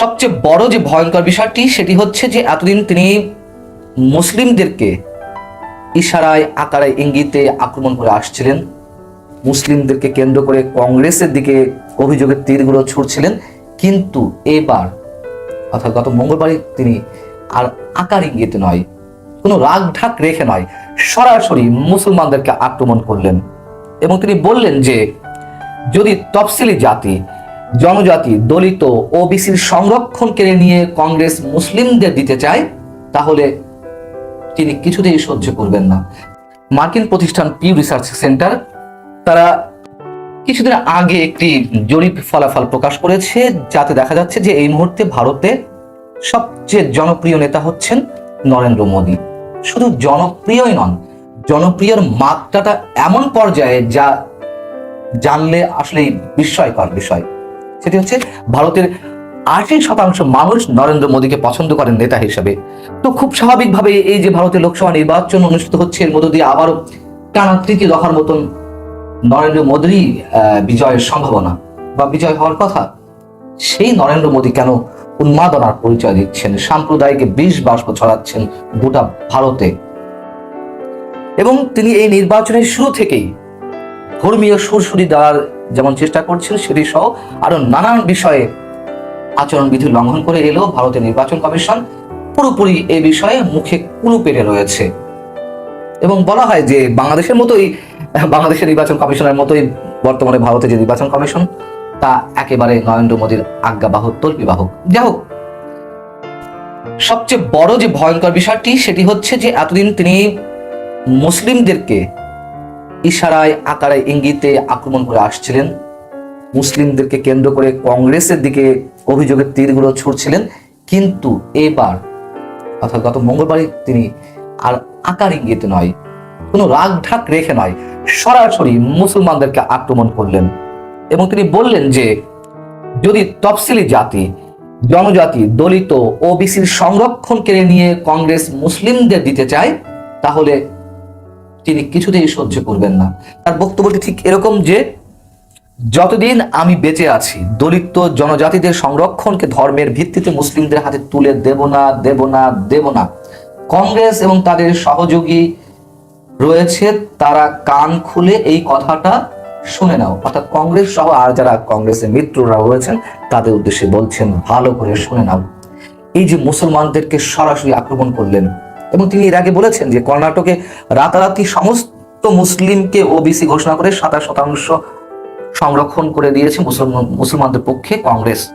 সবচেয়ে বড় যে ভয়ঙ্কর বিষয়টি, সেটি হচ্ছে যে এতদিন তিনি মুসলিমদেরকে ইশারায় আকারে ইঙ্গিতে আক্রমণ করে আসছিলেন। মুসলিমদেরকে কেন্দ্র করে কংগ্রেসের দিকে অভিযোগের তীরগুলো ছুড়ছিলেন। কিন্তু এবার, অর্থাৎ গত মঙ্গলবারই তিনি আর আকার ইঙ্গিতে নয়, কোনো রাগ ঢাক রেখে নয়, সরাসরি মুসলমানদেরকে আক্রমণ করলেন। এবং তিনি বললেন যে, যদি তফসিলি জাতি জনজাতি, দলিত, ওবিসির সংরক্ষণ কেড়ে নিয়ে কংগ্রেস মুসলিমদের দিতে চায়, তাহলে তিনি কিছুতেই সহ্য করবেন না। মার্কিন প্রতিষ্ঠান পিউ রিসার্চ সেন্টার তারা কিছুদিন আগে একটি জরিপ ফলাফল প্রকাশ করেছে, যাতে দেখা যাচ্ছে যে এই মুহূর্তে ভারতে সবচেয়ে জনপ্রিয় নেতা হচ্ছেন নরেন্দ্র মোদী। শুধু জনপ্রিয়ই নন, জনপ্রিয়র মাত্রাটা এমন পর্যায়ে যা জানলে আসলে বিস্ময়কর বিষয়। সেটি হচ্ছে ভারতের আশি শতাংশ মানুষ নরেন্দ্র মোদীকে পছন্দ করেন নেতা হিসেবে। তো খুব স্বাভাবিকভাবে এই যে ভারতের লোকসভা নির্বাচন অনুষ্ঠিত হচ্ছে, এর মধ্য দিয়ে আবারও টানা তৃতীয় দফার মতন নরেন্দ্র মোদীরই বিজয়ের সম্ভাবনা। বা বিজয় হওয়ার কথা, সেই নরেন্দ্র মোদী কেন উন্মাদনার পরিচয় দিচ্ছেন, সাম্প্রদায়িক বিষ বাষ্প ছড়াচ্ছেন গোটা ভারতে? এবং তিনি এই নির্বাচনের শুরু থেকেই ধর্মীয় সুরসুরি দেওয়ার যেমন চেষ্টা করছেন সেটি সহ আরও নানান বিষয়ে আচরণবিধি লঙ্ঘন করে এলেও ভারতের নির্বাচন কমিশন। পুরোপুরি এ বিষয়ে মুখে কুলু পেরে রয়েছে। এবং বলা হয় যে বাংলাদেশের মতোই, বাংলাদেশের নির্বাচন কমিশনের মতোই বর্তমানে ভারতের যে নির্বাচন কমিশন, তা একেবারে নরেন্দ্র মোদীর আজ্ঞাবাহক তল্পিবাহক যাই হোক, সবচেয়ে বড় যে ভয়ঙ্কর বিষয়টি, সেটি হচ্ছে যে এতদিন তিনি মুসলিমদেরকে ইশারায়, আকারে, ইঙ্গিতে আক্রমণ করে আসছিলেন। মুসলিমদেরকে কেন্দ্র করে কংগ্রেসের দিকে অভিযোগের তীরগুলো ছুড়ছিলেন। কিন্তু এবার, অর্থাৎ গত মঙ্গলবারই তিনি আর আকার ইঙ্গিতে নয়, কোনো রাগ ঢাক রেখে নয়, সরাসরি মুসলমানদেরকে আক্রমণ করলেন। এবং তিনি বললেন যে, যদি তফসিলি জাতি, জনজাতি, দলিত ওবিসির সংরক্ষণ কেড়ে নিয়ে কংগ্রেস মুসলিমদের দিতে চায়, তাহলে তিনি কিছুতেই সহ্য করবেন না। তার বক্তব্যটি ঠিক এরকম যে, যতদিন আমি বেঁচে আছি, দলিত জনজাতিদের সংরক্ষণকে ধর্মের ভিত্তিতে মুসলিমদের হাতে তুলে দেব না দেব না দেব না। কংগ্রেস এবং তাদের সহযোগী রয়েছে, তারা কান খুলে এই কথাটা শুনে নাও। অর্থাৎ কংগ্রেস সহ আর যারা কংগ্রেসের মিত্ররা রয়েছেন, তাদের উদ্দেশ্যে বলছেন, ভালো করে শুনে নাও। এই যে মুসলমানদেরকে সরাসরি আক্রমণ করলেন এবং তিনি এর আগে বলেছেন যে কর্ণাটকে রাতারাতি সমস্ত মুসলিমকে ওবিসি ঘোষণা করে সাতাশ শতাংশ সংরক্ষণ করে দিয়েছে মুসলমান মুসলমানদের পক্ষে কংগ্রেস।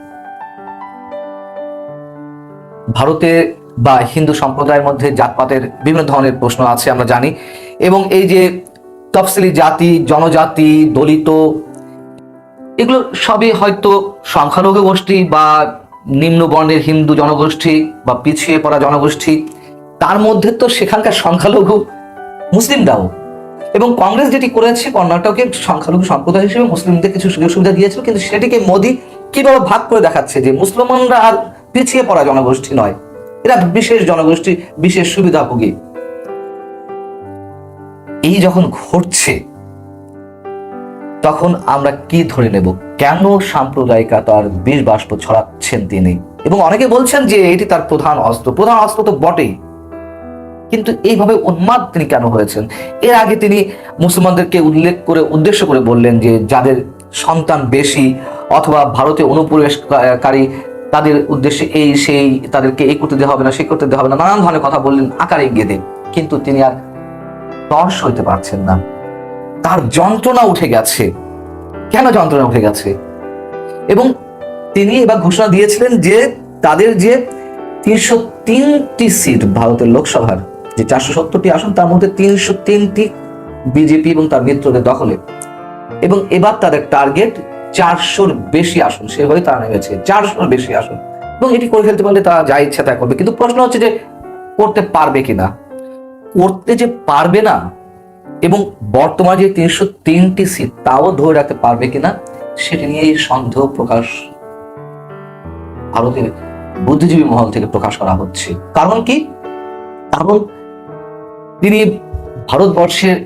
ভারতে বা হিন্দু সম্প্রদায়ের মধ্যে জাতপাতের বিভিন্ন ধরনের প্রশ্ন আছে, আমরা জানি। এবং এই যে তফসিলি জাতি, জনজাতি, দলিত, এগুলো সবই হয়তো সংখ্যালঘু গোষ্ঠী বা নিম্ন বর্ণের হিন্দু জনগোষ্ঠী বা পিছিয়ে পড়া জনগোষ্ঠী তার মধ্যে তো সেখানকার সংখ্যালঘু মুসলিমরাও এবং কংগ্রেস যেটি করেছে, কর্ণাটকের সংখ্যালঘু সম্প্রদায় হিসেবে মুসলিমদের কিছু সুযোগ সুবিধা দিয়েছিল, কিন্তু সেটিকে মোদী কীভাবে ভাগ করে দেখাচ্ছে যে মুসলমানরা আর পিছিয়ে পড়া জনগোষ্ঠী নয়, এরা বিশেষ জনগোষ্ঠী, বিশেষ সুবিধাভোগী। এই যখন ঘটছে, তখন আমরা কি ধরে নেব? কেন সাম্প্রদায়িকতার বিষ বাষ্প ছড়াচ্ছেন তিনি? এবং অনেকে বলছেন যে এটি তার প্রধান অস্ত্র। প্রধান অস্ত্র তো বটেই। কিন্তু এইভাবে উন্মাদ তিনি কেন হয়েছেন? এর আগে তিনি মুসলমানদেরকে উল্লেখ করে, উদ্দেশ্য করে বললেন যে যাদের সন্তান বেশি অথবা ভারতে অনুপ্রবেশকারী, তাদের উদ্দেশ্যে এই সেই তাদেরকে এই করতে দেওয়া হবে না, সেই করতে দেওয়া হবে না, নানান ধরনের কথা বললেন, আকারে ইঙ্গিয়ে দেন কিন্তু তিনি আর তর্স হইতে পারছেন না। তার যন্ত্রণা উঠে গেছে। কেন যন্ত্রণা উঠে গেছে? এবং তিনি এবার ঘোষণা দিয়েছিলেন যে তাদের যে তিনশো তিনটি সিট ভারতের লোকসভার যে চারশো সত্তরটি আসন, তার মধ্যে তিনশো তিনটি বিজেপি এবং তার মিত্রদের দখলে। এবং এবার তাদের টার্গেট চারশোর বেশি আসন সেভাবে তারা নেমেছে, চারশোর বেশি আসন। এবং এটি করে ফেলতে পারলে তারা যা ইচ্ছা তা করবে। কিন্তু প্রশ্ন হচ্ছে যে, করতে পারবে কিনা? করতে যে পারবে না, এবং বর্তমানে যে তিনশো তিনটি সিট তাও ধরে রাখতে পারবে কিনা, সেটি নিয়ে সন্দেহ প্রকাশ ভারতের বুদ্ধিজীবী মহল থেকে প্রকাশ করা হচ্ছে। কারণ কি? কারণ তিনি ভারতবর্ষের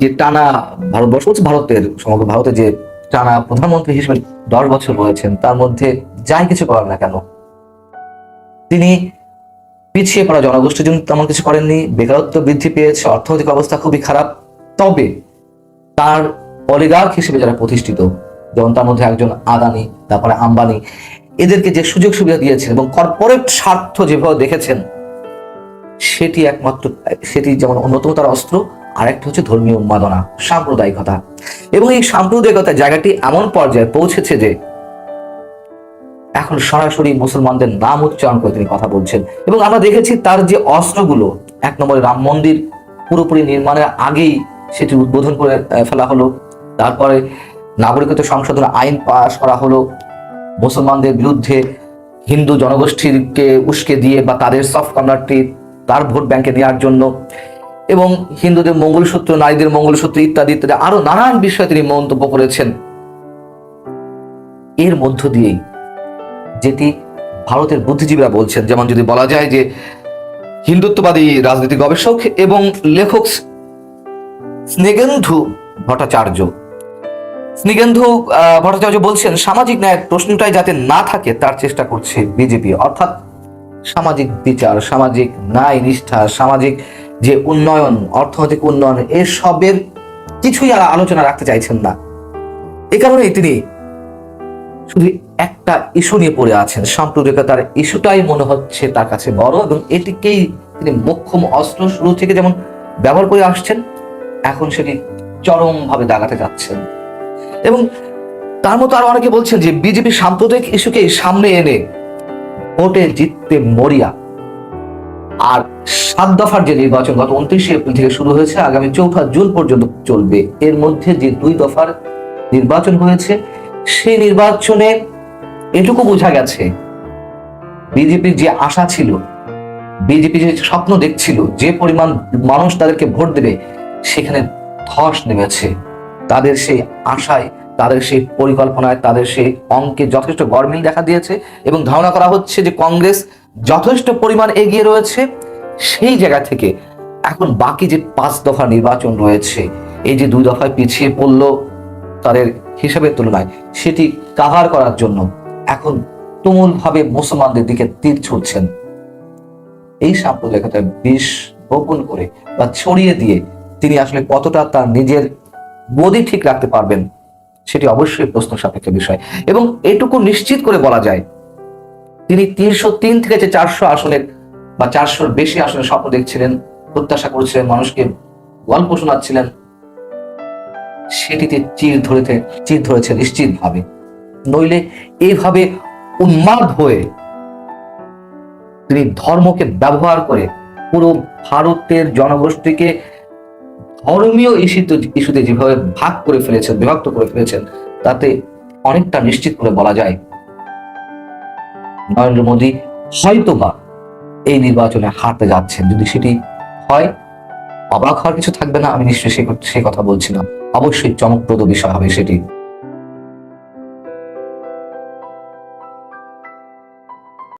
যে টানা ভারতবর্ষ হচ্ছে ভারতের সমগ্র ভারতের যে টানা প্রধানমন্ত্রী হিসেবে দশ বছর রয়েছেন, তার মধ্যে যাই কিছু করার না কেন, তিনি পিছিয়ে পড়া জনগোষ্ঠীর জন্য তেমন কিছু করেননি, বেকারত্ব বৃদ্ধি পেয়েছে, অর্থনৈতিক অবস্থা খুবই খারাপ, তবে তার অলিগার্ক হিসেবে যারা প্রতিষ্ঠিত, যেমন তার মধ্যে একজন আদানি, তারপরে আম্বানি, এদেরকে যে সুযোগ সুবিধা দিয়েছেন এবং কর্পোরেট স্বার্থ যেভাবে দেখেছেন সেটি একমাত্র, সেটি যেমন অন্যতম তার অস্ত্র আর আরেকটা হচ্ছে ধর্মীয় উন্মাদনা, সাম্প্রদায়িকতা। এবং এই সাম্প্রদায়িকতার জায়গাটি এমন পর্যায়ে পৌঁছেছে যে এখন সরাসরি মুসলমানদের নাম উচ্চারণ করে তিনি কথা বলছেন। এবং আমরা দেখেছি তার যে অস্ত্রগুলো, এক নম্বরে রাম মন্দির, পুরোপুরি নির্মাণের আগেই সেটি উদ্বোধন করে ফেলা হলো। তারপরে নাগরিকত্ব সংশোধন আইন পাশ করা হলো। মুসলমানদের বিরুদ্ধে হিন্দু জনগোষ্ঠীকে উস্কে দিয়ে বা তাদের সফট কর্নারটি তার ভোট ব্যাংকে নেওয়ার জন্য। এবং হিন্দুদের মঙ্গলসূত্র, নারীদের মঙ্গলসূত্র ইত্যাদি ইত্যাদি আরও নানান বিষয়ে তিনি মন্তব্য করেছেন। এর মধ্য দিয়েই যেটি ভারতের বুদ্ধিজীবীরা বলছেন, যেমন যদি বলা যায় যে হিন্দুত্ববাদী রাজনীতি গবেষক এবং লেখক স্নেগেন্ধু ভট্টাচার্য। স্নিগেন্ধু ভট্টাচার্য বলছেন, সামাজিক ন্যায়ের প্রশ্নটাই যাতে না থাকে তার চেষ্টা করছে বিজেপি। অর্থাৎ সামাজিক বিচার, সামাজিক ন্যায় নিষ্ঠা, সামাজিক যে উন্নয়ন, অর্থনৈতিক উন্নয়ন, এসবের কিছুই আর আলোচনা রাখতে চাইছেন না। এ কারণেই তিনি শুধু একটা ইস্যু নিয়ে পড়ে আছেন। সাম্প্রদায়িকতার ইস্যুটাই মনে হচ্ছে তার কাছে বড় এবং এটিকেই তিনি মোক্ষম অস্ত্র শুরু থেকে যেমন ব্যবহার করে আসছেন, এখন সেটি চরমভাবে দাগাতে যাচ্ছেন। এবং তার মতো আরও অনেকে বলছেন যে, বিজেপি সাম্প্রদায়িক ইস্যুকে সামনে এনে ভোটে জিততে মরিয়া। আর সাত দফার যে নির্বাচন, গত উনত্রিশে এপ্রিল থেকে শুরু হয়েছে, আগামী চৌঠা জুন পর্যন্ত চলবে। এর মধ্যে যে দুই দফার নির্বাচন হয়েছে, সেই নির্বাচনে এটুকু বোঝা গেছে, বিজেপির যে আশা ছিল, বিজেপি যে স্বপ্ন দেখছিল, যে পরিমাণ মানুষ তাদেরকে ভোট দেবে, সেখানে ধস নেমেছে। তাদের সেই আশায় তাদের সেই পরিকল্পনায়, তাদের সেই অঙ্কে যথেষ্ট গরমিল দেখা দিয়েছে এবং ধারণা করা হচ্ছে যে কংগ্রেস যথেষ্ট পরিমাণ এগিয়ে রয়েছে। সেই জায়গা থেকে এখন বাকি যে পাঁচ দফা নির্বাচন রয়েছে, এই যে দুই দফায় পিছিয়ে পড়ল তাদের হিসাবের তুলনায়, সেটি কাভার করার জন্য এখন তুমুলভাবে মুসলমানদের দিকে তীর ছুটছেন। এই সাম্প্রদায়িকতা বিষ বপন করে বা ছড়িয়ে দিয়ে তিনি আসলে কতটা তার নিজের গদি ঠিক রাখতে পারবেন সেটি অবশ্যই প্রশ্ন সাপেক্ষ বিষয়। এবং এটুকু নিশ্চিত করে বলা যায়, তিনি তিনশো তিন থেকে যে চারশো আসনের বা চারশোর বেশি আসনের স্বপ্ন দেখছিলেন, প্রত্যাশা করছিলেন, মানুষকে গল্প শোনাচ্ছিলেন, সেটিতে চির ধরেতে চির ধরেছে নিশ্চিত ভাবে নইলে এইভাবে উন্মাদ হয়ে তিনি ধর্মকে ব্যবহার করে পুরো ভারতের জনগোষ্ঠীকে ধর্মীয় ইস্যুতে ইস্যুতে যেভাবে ভাগ করে ফেলেছেন, বিভক্ত করে ফেলেছেন, তাতে অনেকটা নিশ্চিত করে বলা যায় নরেন্দ্র মোদী হয়তোবা এই নির্বাচনে হারতে যাচ্ছেন। যদি সেটি হয়, অবাক হওয়ার কিছু থাকবে না, আমি নিশ্চয়ই সে কথা বলছি না। অবশ্যই চমকপ্রদ বিষয় হবে সেটি।